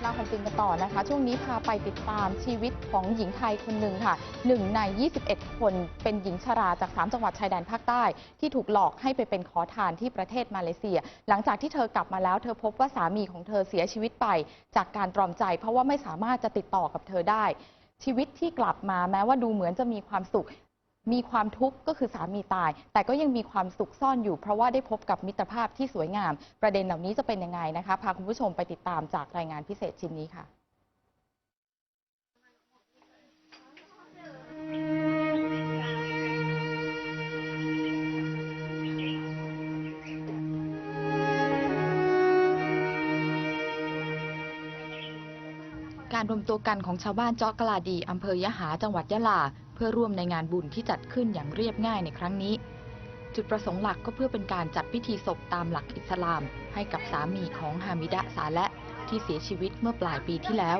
เล่าความจริงกันต่อนะคะ ช่วงนี้พาไปติดตามชีวิตของหญิงไทยคนหนึ่งค่ะหนึ่งใน 21 คนเป็นหญิงชราจาก 3 จังหวัดชายแดนภาคใต้ ที่ถูกหลอกให้ไปเป็นขอทานที่ประเทศมาเลเซีย หลังจากที่เธอกลับมาแล้วเธอพบว่าสามีของเธอเสียชีวิตไป จากการตรอมใจ เพราะว่าไม่สามารถจะติดต่อกับเธอได้ชีวิตที่กลับมาแม้ว่าดูเหมือนจะมีความสุข มีความทุกข์ก็คือสามีตาย แต่ก็ยังมีความสุขซ่อนอยู่ เพราะว่าได้พบกับมิตรภาพที่สวยงาม ประเด็นเหล่านี้จะเป็นยังไงนะคะ พาคุณผู้ชมไปติดตามจากรายงานพิเศษชิ้นนี้ค่ะการรวมตัวกันของชาวบ้านเจาะกลาดี อำเภอยะหา จังหวัดยะลา พื่อร่วมในงานบุญที่จัดขึ้นอย่างเรียบง่ายในครั้งนี้ จุดประสงค์หลักก็เพื่อเป็นการจัดพิธีศพตามหลักอิสลาม ให้กับสามีของฮามิดะซาและที่เสียชีวิตเมื่อปลายปีที่แล้ว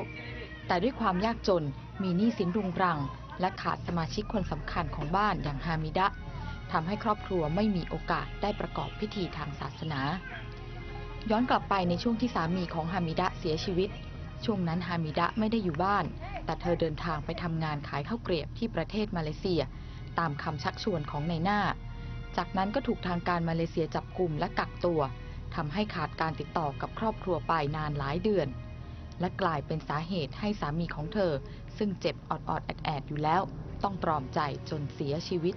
แต่ด้วยความยากจนมีหนี้สินรุงรัง และขาดสมาชิกคนสำคัญของบ้านอย่างฮามิดะทำให้ครอบครัวไม่มีโอกาสได้ประกอบพิธีทางศาสนา ย้อนกลับไปในช่วงที่สามีของฮามิดะเสียชีวิต ช่วงนั้นฮามิดะไม่ได้อยู่บ้าน แต่เธอเดินทางไปทำงานขายข้าวเกรียบที่ประเทศมาเลเซีย ตามคำชักชวนของในหน้า จากนั้นก็ถูกทางการมาเลเซียจับกลุ่มและกักตัวทำให้ขาดการติดต่อกับครอบครัวไปนานหลายเดือน และกลายเป็นสาเหตุให้สามีของเธอ ซึ่งเจ็บออดๆแอดๆอยู่แล้ว ต้องตรอมใจจนเสียชีวิต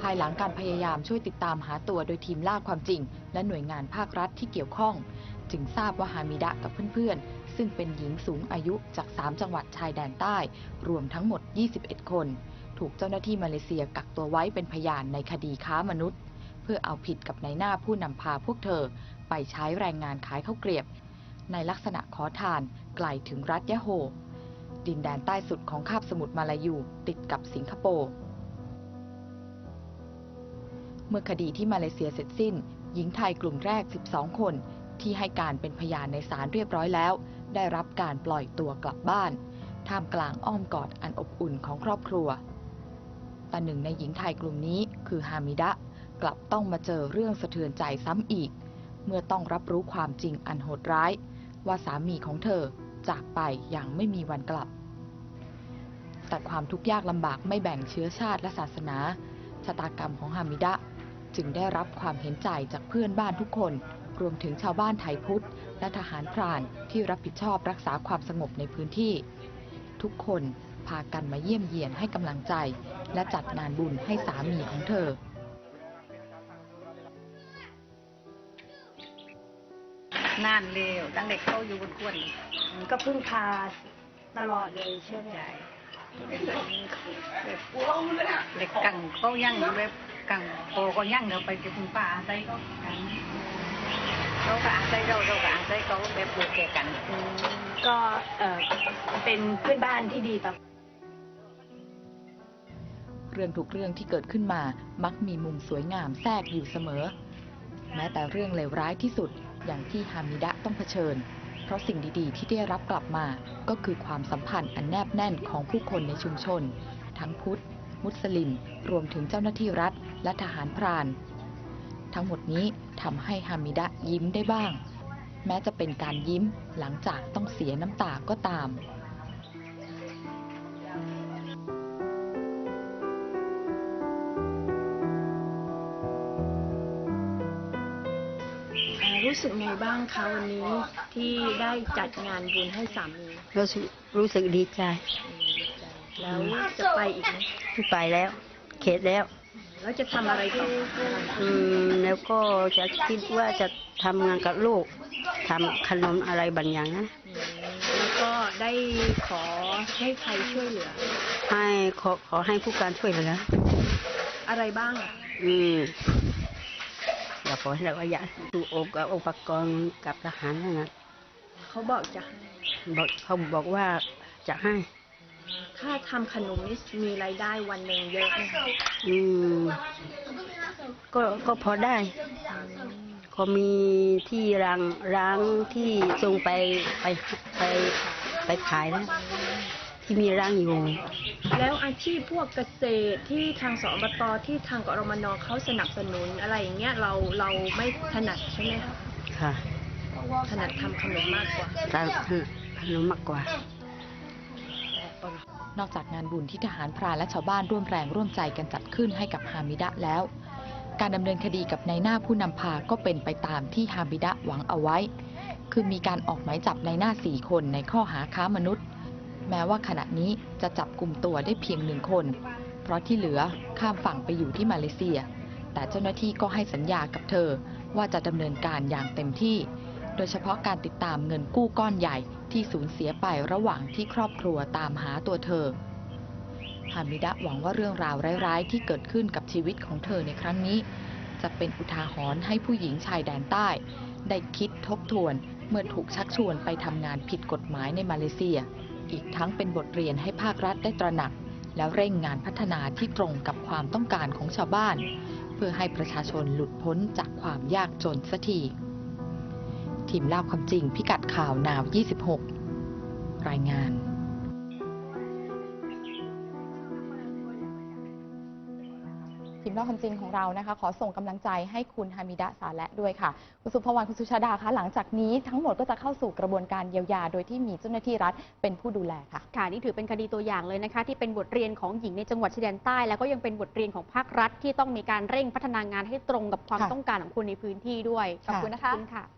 ภายหลังการพยายามช่วยติดตามหาตัวโดยทีมล่าความจริง และหน่วยงานภาครัฐที่เกี่ยวข้อง จึงทราบว่าฮามิดะกับเพื่อนๆ ซึ่งเป็นหญิงสูงอายุจาก 3 จังหวัดชายแดนใต้ รวมทั้งหมด 21 คน ถูกเจ้าหน้าที่มาเลเซียกักตัวไว้เป็นพยานในคดีค้ามนุษย์ เพื่อเอาผิดกับนายหน้าผู้นำพาพวกเธอ ไปใช้แรงงานขายข้าวเกรียบ ในลักษณะขอทานไกลถึงรัฐยะโฮ ดินแดนใต้สุดของคาบสมุทรมาลายูติดกับสิงคโปร์เมื่อคดีที่มาเลเซียเสร็จสิ้น หญิงไทยกลุ่มแรก 12 คน ที่ให้การเป็นพยานในศาลเรียบร้อยแล้ว ได้รับการปล่อยตัวกลับบ้าน ท่ามกลางอ้อมกอดอันอบอุ่นของครอบครัว แต่หนึ่งในหญิงไทยกลุ่มนี้คือฮามิดะกลับต้องมาเจอเรื่องสะเทือนใจซ้ำอีก เมื่อต้องรับรู้ความจริงอันโหดร้าย ว่าสามีของเธอจากไปอย่างไม่มีวันกลับ แต่ความทุกข์ยากลำบากไม่แบ่งเชื้อชาติและศาสนาชะตากรรมของฮามิดะจึงได้รับความเห็นใจจากเพื่อนบ้านทุกคน รวมถึงชาวบ้านไทยพุทธ และทหารพรานที่รับผิดชอบรักษาความสงบในพื้นที่ ทุกคนพากันมาเยี่ยมเยียนให้กำลังใจ และจัดงานบุญให้สามีของเธอ นานเร็วตั้งเด็กเข้าอยู่บนขวนก็พึ่งพาตลอดเลยใช่ไหมใหญ่เด็กกังเขายั่งแบบกังโปก็ยั่งเดี๋ยวไปจะคุณป้าอาศัยก็กัน เขาก็อาศัยเราเราก็อาศัยเขาแบบปลูกแก่กันอืมก็เออเป็นเพื่อนบ้านที่ดีต่อ เรื่องทุกเรื่องที่เกิดขึ้นมามักมีมุมสวยงามแทรกอยู่เสมอ แม้แต่เรื่องเลวร้ายที่สุดอย่างที่ฮามิดะต้องเผชิญ เพราะสิ่งดีๆ ที่ได้รับกลับมาก็คือความสัมพันธ์อันแนบแน่นของผู้คนในชุมชน ทั้งพุทธ มุสลิม รวมถึงเจ้าหน้าที่รัฐ และทหารพราน ทั้งหมดนี้ทำให้ฮามิดะยิ้มได้บ้าง แม้จะเป็นการยิ้มหลังจากต้องเสียน้ำตาก็ตามเอ่อรู้สึกไงบ้างคะวันนี้ที่ได้จัดงานบุญให้สามีรู้สึกรู้สึกดีใจ แล้วจะไปอีกไหมที่ไปแล้ว เขตแล้ว แล้วจะทำอะไรต่ออืมแล้วก็จะคิดว่าจะทำงานกับลูกทำขนมอะไรบางอย่างนะ อืมแล้วก็ได้ขอให้ใครช่วยเหลือ ให้ขอขอให้ผู้การช่วยเหลืออะไรบ้างอะอืมอย่าขอให้เราอยากดูโอกับอุปกรณ์กับทหารนั่นนะเขาบอกจะให้บอกเขาบอกว่าจะให้ ถ้าทำขนมนี่มีรายได้วันหนึ่งเยอะไหมคะอืมก็ก็พอได้ ก็มีที่รังร้างที่ส่งไปไปไปไปขายนะที่มีร้างอยู่ แล้วอาชีพพวกเกษตรที่ทางสอบตที่ทางกรมนเขาสนับสนุนอะไรอย่างเงี้ยเราเราไม่ถนัดใช่ไหมคะค่ะอถนัดทำขนมมากกว่าตามขนมมากกว่า นอกจากงานบุญที่ทหารพรานและชาวบ้านร่วมแรงร่วมใจกันจัดขึ้นให้กับฮามิดะแล้ว การดำเนินคดีกับนายหน้าผู้นำพาก็เป็นไปตามที่ฮามิดะหวังเอาไว้ คือมีการออกหมายจับนายหน้าสี่คนในข้อหาค้ามนุษย์ แม้ว่าขณะนี้จะจับกลุ่มตัวได้เพียงหนึ่งคน เพราะที่เหลือข้ามฝั่งไปอยู่ที่มาเลเซีย แต่เจ้าหน้าที่ก็ให้สัญญากับเธอว่าจะดำเนินการอย่างเต็มที่ โดยเฉพาะการติดตามเงินกู้ก้อนใหญ่ที่สูญเสียไประหว่างที่ครอบครัวตามหาตัวเธอ ฮามิดะหวังว่าเรื่องราวร้ายๆ ที่เกิดขึ้นกับชีวิตของเธอในครั้งนี้ จะเป็นอุทาหรณ์ให้ผู้หญิงชายแดนใต้ ได้คิดทบทวนเมื่อถูกชักชวนไปทำงานผิดกฎหมายในมาเลเซีย อีกทั้งเป็นบทเรียนให้ภาครัฐได้ตระหนัก แล้วเร่งงานพัฒนาที่ตรงกับความต้องการของชาวบ้าน เพื่อให้ประชาชนหลุดพ้นจากความยากจนสักที ทีมเล่าความจริงพิกัดข่าวนาว 26 รายงานทีมเล่าความจริงของเรานะคะ ขอส่งกำลังใจให้คุณฮามิดะสาและด้วยค่ะ คุณสุภวรรณคุณสุชาดาคะหลังจากนี้ทั้งหมดก็จะเข้าสู่กระบวนการเยียวยา โดยที่มีเจ้าหน้าที่รัฐเป็นผู้ดูแลค่ะ ค่ะ นี่ถือเป็นคดีตัวอย่างเลยนะคะ ที่เป็นบทเรียนของหญิงในจังหวัดชายแดนใต้ แล้วก็ยังเป็นบทเรียนของภาครัฐที่ต้องมีการเร่งพัฒนางานให้ตรงกับความค่ะต้องการของคนในพื้นที่ด้วยขอบคุณนะคะขอบคุณค่ะ